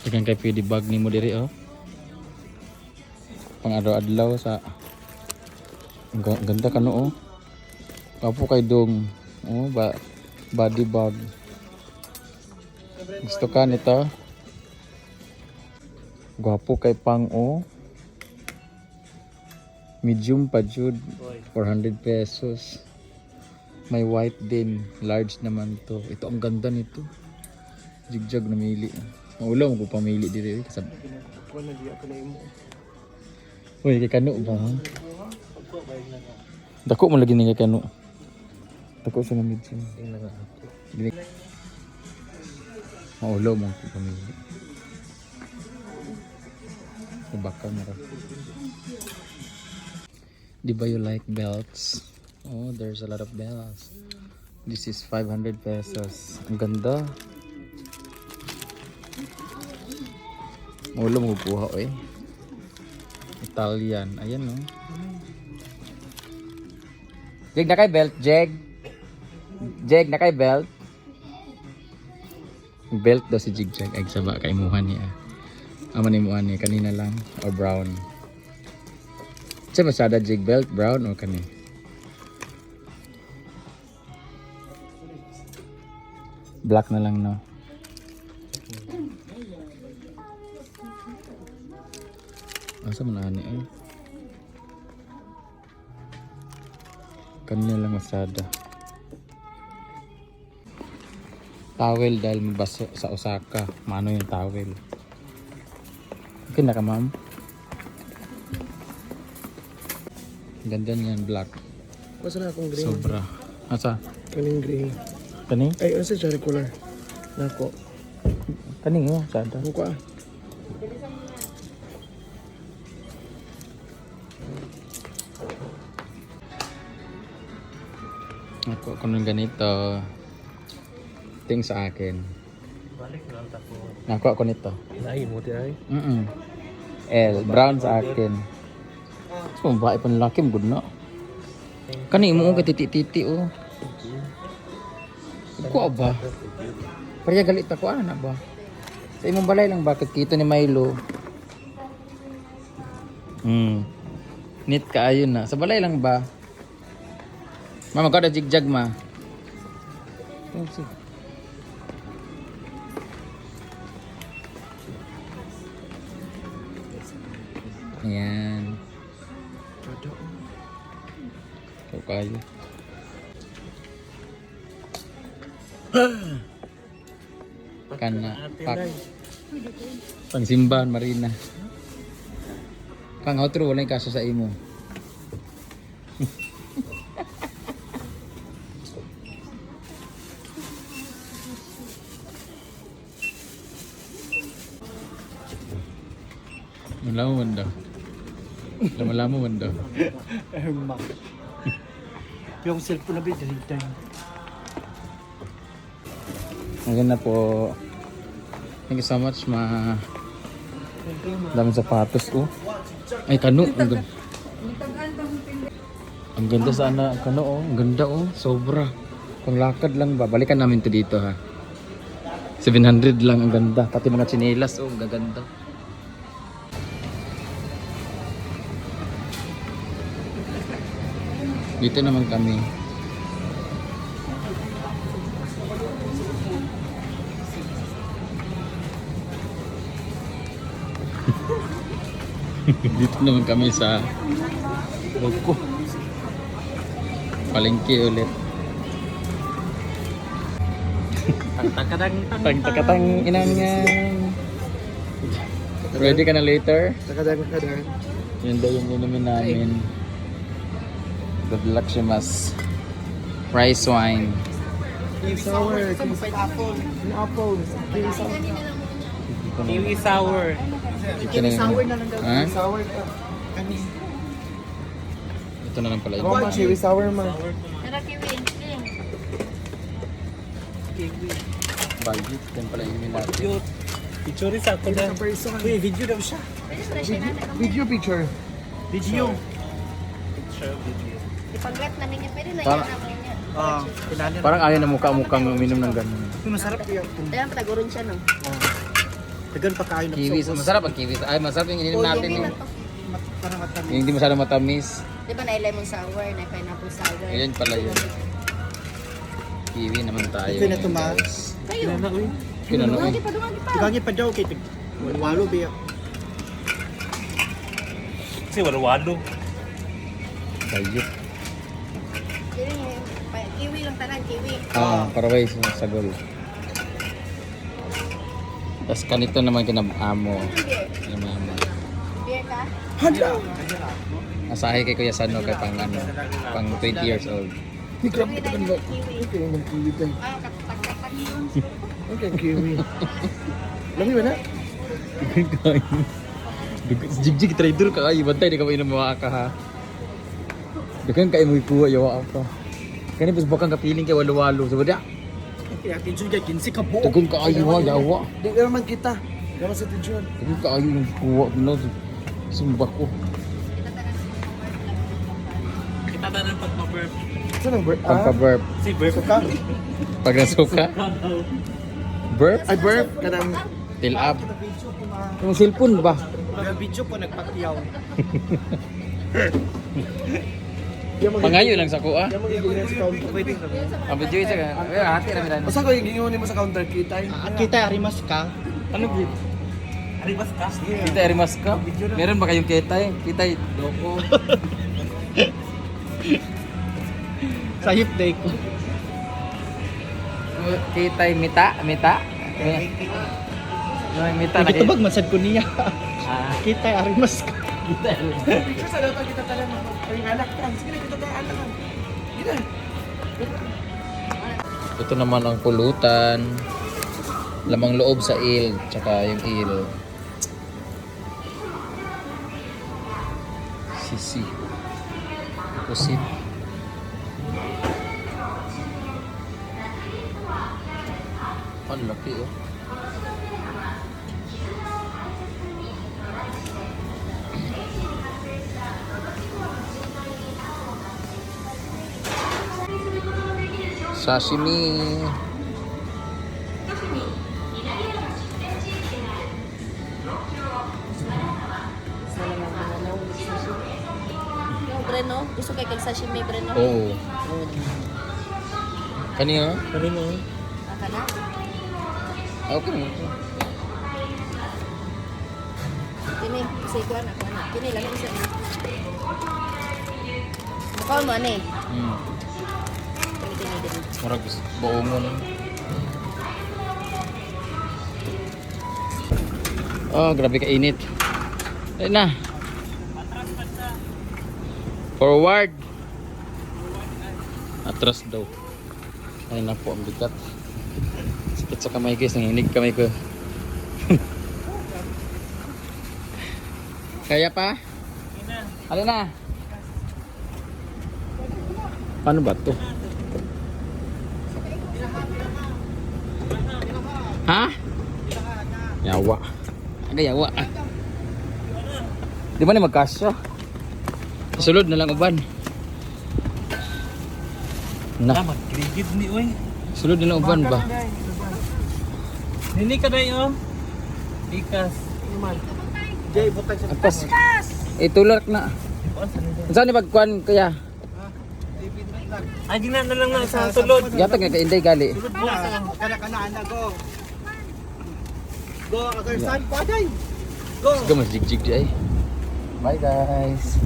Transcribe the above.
Dagan kay pwede bag ni mo diri oh. Pang adlaw sa ganda ka no oh. Kapo kay dong. Oh, ba body bag. Gusto ka nito? Gwapo kay pang oh. Medium pa jud. 400 pesos. May white din. Large naman to. Ito ang ganda nito. Jigjag namili. Maulaw mo ko pamili diri kasab. Wala di ako na imo. Uy, kay kano ba? Dako mo lagi ni kay kano. Dako sa medium. Tingnan nga ako. Dili. Maulaw mo ko pamili. Ibaka mo ra. Di ba you like belts? Oh, there's a lot of belts. This is 500 pesos. Ang ganda. Maulaw mo kuha eh. Italian. Ayan no. Jeg na kay belt, Jeg. Jeg na kay belt. Belt daw si Jigjag ay saba kay muhan niya. Aman ni muhan niya kanina lang or brown. Sa masada jig belt brown o kani? Black na lang no. Asa man ani eh? Kanina lang masada. Towel dahil mabaso sa Osaka. Mano yung towel. Okay na ka ma'am? Ganda niyan black. Basta na akong green. Sobra. Asa? Kaning green. Kani? Ay, ano sa cherry color? Nako. Kani mo, sada. Ano ko ah? Ng ganito. Ting sa akin. Balik lang tako. Nakuha ko nito. Lain mo ti ay. Mm L. Brown sa akin. So, bae pa ng laki. Good na. Kani mo kay titi-titi oh. Ko ba? Parya galit ako ana ba? Sa imong balay lang ba kita ni Milo? Hmm. Neat ka ayun na. Sa balay lang ba? Mama ko da jigjag ma. Oh, sige. Ayan. Ikaw kayo. Kana. Pak. Pangsimbahan, Marina. Kang outro, wala yung kaso sa imo. Malamu man daw. Malamu man daw. Erma. Yung cellphone na time. Ang na po. Thank you so much, ma. Daming sapatos, oh. Ay, kano. Ang ganda. Ang ganda sana, kano, oh. Ang ganda, oh. Sobra. Kung lakad lang ba, balikan namin to dito, ha. 700 lang, ang ganda. Pati mga chinelas, oh. Ang gaganda. Dito naman kami. Dito naman kami sa Boko. Palengke ulit. Takadang Tag-takatang inang yan. Ready ka na later? takadang takadang. Yun daw yung inumin namin. Good luck siya mas. Rice wine. Kiwi sour. Kiwi apple. Apple. Kiwi sour. Kiwi sour. Ito na sour na lang daw. Ha? Sour ka. Kanin. Ito na lang pala. Ako ma, kiwi sour ma. Tara, kiwi. Kiwi. Bagit. Yan pala inumin natin. Cute. Picture sa ako na. Uy, video daw siya. Video picture. Video. Ipag-rep na ninyo. Pwede na Para- yan namin niya. Ah, pinali. Parang ayaw na mukha-mukhang uminom ng ganun. Masarap yan. Kaya pataguron siya no. Tagan pa kayo ng Kiwi, masarap ang kiwi. Ay, masarap yung ininom natin Hindi yung, man to. Para matamis. yung hindi masyadong matamis. Di ba na lemon sour, na pineapple sour? Ayan pala yun. Kiwi naman tayo. Kiwi na ngayon, tumaas. guys. Kayo. Uy. Eh. Dumagi pa, dumagi pa. Tigagi pa daw kay tig. Walo ba yan? Kasi walo-walo. Bayot. Kiwi, lang tanan, kiwi. Ah, paraway sa sagol. Tapos kanito naman kinabamo. Kinabamo. Beer ka? Hala! Asahe kay Kuya Sano kay pang ano, pang 20 years old. Grabe Kiwi ka lang ba? yung kiwi. Okay, ng kiwi tayo. Ah, katak-katak yun. Okay, kiwi. Lami ba na? Jigjig trader ka bantay di ka mainom mga ka ha. Dakan kay mo ikuha yawa ako. Kani bus bakang kapiling kay walo-walo. Sabi dia, Kaya kinsun kay kinsi ka buo. dagan ka ayo ha yawa. Di ka naman kita. Naman sa tijuan. Dagan ka ayo yung kuha no. Sumba ko. Kita na ng pagpa-burp. Saan ang bird? Pagka burp. Si burp. Suka? Pag nasuka. Burp. Ay, burp. Kanang... Till up. Yung cellphone ba? Mga video po nagpakyaw. Pangayo lang sa kuha. Yan mo gigingan sa counter. Pwede. Ang video isa ka. Eh, hati ra bilan. Basta ko gigingan mo sa counter kita. Kita, arimas ka. Ano gid? Arribas ka. Kita erimas ka. Meron ba kayong ketay? Kitay doko. Sahip day ko. Kitay mita, mita. Yung mita na Nakitubag masad ko niya. Ah, Kita, arimas ka. kita. Sa dapat kita talaga. Ka. Sige kita tayo ka. Gina. Ito naman ang pulutan. Lamang loob sa il, tsaka yung il. Sisi. Pusit. Ang laki oh. Sashimi. Yung breno, gusto kay kag sashimi breno. Oo. Kanina? Kanino? Aka na. Okay naman ito. Kini, kasi ko na, na. Kini lang isa na. Mukha mo ani. Hmm. Kini din. Marag buongon. Oh, grabe ka init. Ayun na. Forward. Atras daw. Ayun na po ang bigat. Sakit sa kamay guys, nanginig kamay ko. Kaya pa? Alin na? Paano ba to? Ha? Yawa. Aga yawa. Di ba na magkasya? Sulod na lang uban. Na, Ah, magligid ni oy. sulod na lang uban ba? Nini ka na yun. Ikas. Jay, butang sa Apas. Itulak na. Saan ni pagkuan kaya? Ay, gina na lang na sa sulod. Gatag nga kainday gali. Sulod mo sa Kana kana ana go. Go side pa. Go. Sige mas jigjig di ay. Bye guys.